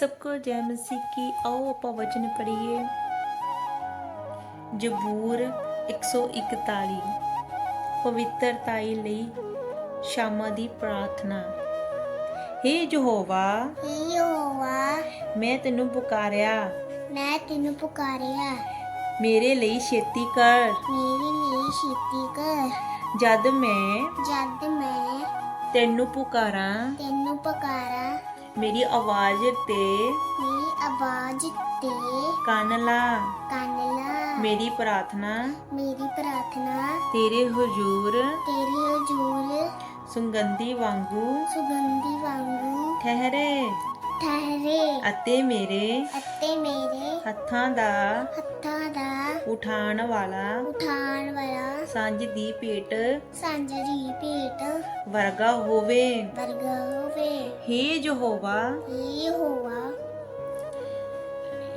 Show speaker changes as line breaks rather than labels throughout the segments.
ਸਭ ਕੋ ਜੈ ਮਸੀਹ ਕੀ ਆਓ ਆਪਾਂ ਵਚਨ ਪੜ੍ਹੀਏ। ਜ਼ਬੂਰ 141 ਪਵਿੱਤਰਤਾਈ ਲਈ ਸ਼ਾਮਾਂ ਦੀ ਪ੍ਰਾਰਥਨਾ। ਹੇ ਯਹੋਵਾ ਹੇ
ਯਹੋਵਾ
ਮੈਂ ਤੈਨੂੰ ਪੁਕਾਰਿਆ।
ਮੈਂ ਤੈਨੂੰ ਪੁਕਾਰਿਆ।
ਮੇਰੇ ਲਈ ਛੇਤੀ ਕਰ।
ਮੇਰੇ ਲਈ ਛੇਤੀ ਕਰ।
ਜਦ ਮੈਂ
ਜਦ ਮੈਂ
ਤੈਨੂੰ ਪੁਕਾਰਾਂ
ਤੈਨੂੰ ਪੁਕਾਰਾਂ
ਮੇਰੀ ਆਵਾਜ਼ ਤੇ
ਮੇਰੀ ਆਵਾਜ਼ ਤੇ
ਕੰਨ ਲਾ।
ਕੰਨ ਲਾ।
ਮੇਰੀ ਪ੍ਰਾਰਥਨਾ।
ਮੇਰੀ ਪ੍ਰਾਰਥਨਾ।
ਤੇਰੇ ਹਜ਼ੂਰ।
ਤੇਰੇ ਹਜ਼ੂਰ।
ਸੁਗੰਧੀ ਵਾਂਗੂ।
ਸੁਗੰਧੀ ਵਾਂਗੂ।
ਠਹਿਰੇ
ਠਹਿਰੇ
ਅਤੇ ਮੇਰੇ
ਅਤੇ ਮੇਰੇ
ਹੱਥਾਂ ਦਾ
ਹੱਥਾਂ ਦਾ
ਉਠਾਣ ਵਾਲਾ
ਉਠਾਣ ਵਾਲਾ
ਸਾਂਝ ਦੀ ਭੇਟ
ਸਾਂਝਰੀ ਭੇਟ
ਵਰਗਾ ਹੋਵੇ।
ਵਰਗਾ ਹੋਵੇ।
हे ਯਹੋਵਾ
ਇਹ ਹੋਵਾ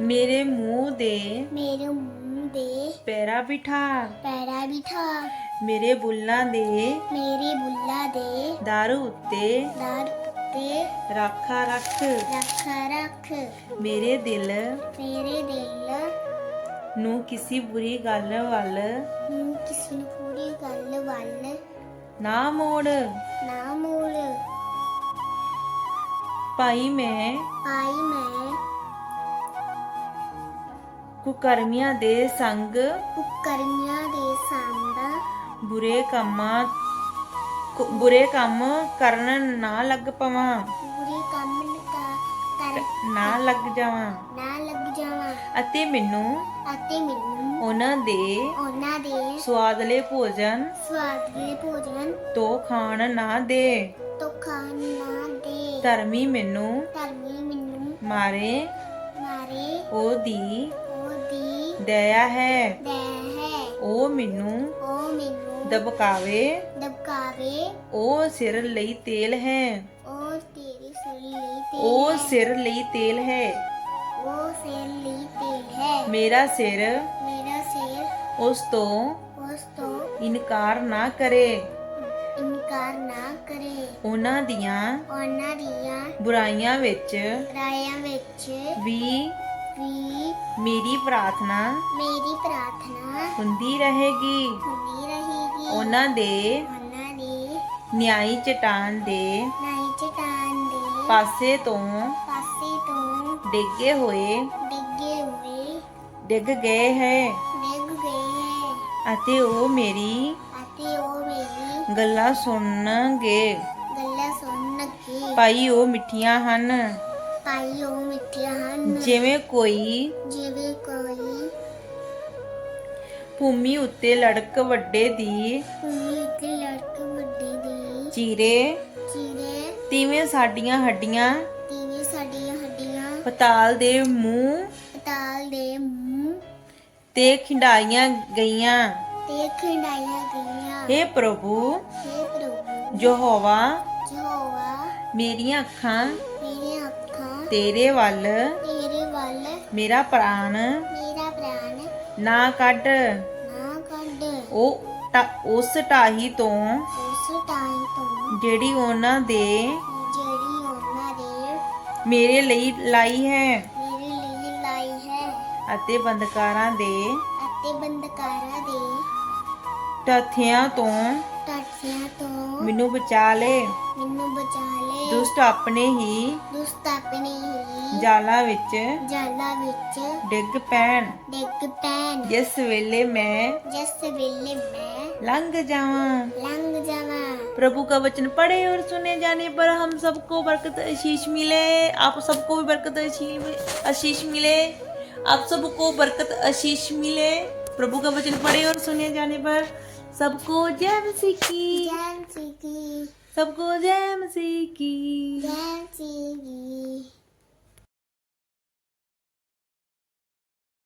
ਮੇਰੇ ਮੂੰਹ ਦੇ
ਮੇਰੇ ਮੂੰਹ ਦੇ
ਪੈਰਾ ਬਿਠਾ।
ਪੈਰਾ ਬਿਠਾ।
ਮੇਰੇ ਬੁੱਲਾਂ ਦੇ
ਮੇਰੇ ਬੁੱਲਾ ਦੇ
ਦਰ ਉੱਤੇ
ਦਰ ਉੱਤੇ
ਰਾਖਾ ਰੱਖ।
ਰੱਖ ਰੱਖ।
ਮੇਰੇ ਦਿਲ
ਮੇਰੇ ਦਿਲ
ਨੂੰ ਕਿਸੇ ਬੁਰੀ ਗੱਲ ਵੱਲ
ਨੂੰ ਕਿਸੇ ਨੂੰ ਪੂਰੀ ਗੱਲ ਵੱਲ
ਨਾ ਮੋੜ।
ਨਾ ਮੋੜ।
ਭਾਈ ਮੈਂ
ਆਈ ਮੈਂ
ਕੁਕਰਮੀਆਂ ਦੇ ਸੰਗ
ਕੁਕਰਮੀਆਂ ਦੇ ਸੰਗ
ਬੁਰੇ ਕੰਮਾਂ ਕੁ- ਬੁਰੇ ਕੰਮ ਕਰਨ ਨਾ ਲੱਗ ਪਵਾਂ।
ਪੂਰੇ ਕੰਮ ਕਰ
ਨਾ ਲੱਗ ਜਾਵਾਂ।
ਨਾ ਲੱਗ ਜਾਵਾਂ।
ਅਤੇ ਮੈਨੂੰ
ਅਤੇ ਮੈਨੂੰ
ਉਹਨਾਂ ਦੇ
ਉਹਨਾਂ ਦੇ
ਸਵਾਦਲੇ ਭੋਜਨ
ਸਵਾਦਲੇ ਭੋਜਨ
ਤੋਂ ਖਾਣ ਨਾ ਦੇ।
ਤੋਂ ਖਾਣ ਨਾ ਦੇ।
ਧਰਮੀ ਮੈਨੂੰ
ਧਰਮੀ ਮੈਨੂੰ
ਮਾਰੇ।
ਮਾਰੇ।
ਉਹਦੀ
ਉਹਦੀ
ਦਇਆ ਹੈ।
ਦਇਆ ਹੈ।
ਉਹ ਮੈਨੂੰ
ਉਹ ਮੈਨੂੰ
ਦਬਕਾਵੇ।
ਦਬਕਾਵੇ।
ਉਹ ਸਿਰ ਲਈ ਤੇਲ ਹੈ।
ਉਹ ਤੇਰੀ ਸਰੀ ਲਈ ਤੇ
ਉਹ ਸਿਰ ਲਈ ਤੇਲ ਹੈ।
ਉਹ ਸਿਰ ਲਈ ਤੇਲ ਹੈ।
ਮੇਰਾ ਸਿਰ।
ਮੇਰਾ ਸਿਰ।
ਉਸ ਤੋਂ
ਉਸ ਤੋਂ
ਇਨਕਾਰ ਨਾ ਕਰੇ।
ਇਨਕਾਰ ਨਾ ਕਰੇ।
ਉਹਨਾਂ ਦੀਆਂ
ਉਹਨਾਂ ਦੀਆਂ
ਬੁਰਾਈਆਂ ਵਿੱਚ
ਰਾਇਆਂ ਵਿੱਚ
ਵੀ
ਵੀ
ਮੇਰੀ ਪ੍ਰਾਰਥਨਾ
ਮੇਰੀ ਪ੍ਰਾਰਥਨਾ
ਹੁੰਦੀ ਰਹੇਗੀ।
ਹੁੰਦੀ ਰਹੇਗੀ।
ਉਹਨਾਂ ਦੇ
ਉਹਨਾਂ ਦੀ
ਨਿਆਈ ਚਟਾਨ ਦੇ
ਨਹੀਂ ਚਟਾਨ ਦੇ
ਪਾਸੇ ਤੋਂ
ਪਾਸੇ ਤੋਂ
ਡਿੱਗੇ ਹੋਏ
ਡਿੱਗੇ ਹੋਏ
ਡਿੱਗ ਗਏ ਹੈ।
ਡਿੱਗ ਗਏ ਹੈ।
ਅਤੇ ਉਹ ਮੇਰੀ
ਅਤੇ ਉਹ ਮੇਰੀ
ਗੱਲਾਂ ਸੁਣਨਗੇ।
ਗੱਲਾਂ ਸੁਣ ਕੇ
ਭਾਈ ਉਹ ਮਿੱਠੀਆਂ ਹਨ।
ਪਾਈ ਉਹ ਮਿੱਠੀਆਂ ਹਨ।
ਜਿਵੇਂ ਕੋਈ
ਜਿਵੇਂ ਕੋਈ
ਭੂਮੀ ਉੱਤੇ ਲੜਕ ਵੱਡੇ ਦੀ।
ਕੋਈ ਇੱਕ ਲੜਕ ਵੱਡੀ ਦੀ।
ਚੀਰੇ।
ਚੀਰੇ।
ਤਿਵੇਂ ਸਾਡੀਆਂ ਹੱਡੀਆਂ।
ਤੀਵੇਂ ਸਾਡੀਆਂ ਹੱਡੀਆਂ।
ਪਤਾਲ ਦੇ ਮੂੰਹ।
ਪਤਾਲ ਦੇ ਮੂੰਹ।
ਤੇ ਖਿੰਡਾਈਆਂ ਗਈਆਂ।
ਤੇ ਖਿੰਡਾਈਆਂ ਗਈਆਂ।
हे ਪ੍ਰਭੂ।
हे ਪ੍ਰਭੂ।
ਯਹੋਵਾ।
ਯਹੋਵਾ।
ਮੇਰੀਆਂ ਅੱਖਾਂ।
ਮੇਰੀਆਂ ਅੱਖਾਂ।
ਤੇਰੇ ਵੱਲ।
ਤੇਰੇ ਵੱਲ।
ਮੇਰਾ ਪ੍ਰਾਣ। ਨਾ ਕੱਢ।
ਨਾ ਕੱਢ।
ਉਹ ਢਾ- ਉਸ ਢਾਹੀ ਤੋਂ
ਉਸ ਟਾਈਮ ਤੋਂ।
ਜਿਹੜੀ ਉਹਨਾਂ ਦੇ
ਜਿਹੜੀ ਉਹਨਾਂ ਦੇ
ਮੇਰੇ ਲਈ ਲਾਈ ਹੈ।
ਮੇਰੇ ਲਈ ਲਾਈ ਹੈ।
ਅਤੇ ਬੰਦਕਾਰਾਂ ਦੇ
ਅਤੇ ਬੰਦਕਾਰਾਂ ਦੇ
ਤਥਿਆਂ ਤੋਂ
ਟਾਟਿਆਂ ਤੋਂ
ਮੈਨੂੰ ਬਚਾ ਲੈ।
ਮੈਨੂੰ ਬਚਾ ਲੈ
ਦੁਸ਼ਟ ਆਪਣੇ ਹੀ
ਦੁਸਤ ਆਪਣੇ ਹੀ
ਜਾਲਾਂ ਵਿੱਚ
ਜਾਲਾਂ ਵਿੱਚ
ਡਿੱਗ ਪੈਣ
ਡਿੱਗ ਪੈਣ
ਜਿਸ ਵੇਲੇ ਮੈਂ
ਜਿਸ ਵੇਲੇ ਮੈਂ
लंघ जावा
ਲੰਘ ਜਾਵਾਂ
प्रभु का वचन पढ़े और सुने जाने पर हम सबको बरकत आशीष मिले आप सबको भी बरकत आशीष आशीष मिले आप सबको बरकत आशीष मिले प्रभु का वचन पढ़े और सुने जाने पर सबको जय मसीह की
ਜੈ ਸੀ ਕੀ
सबको जय मसीह की
जय मसीह की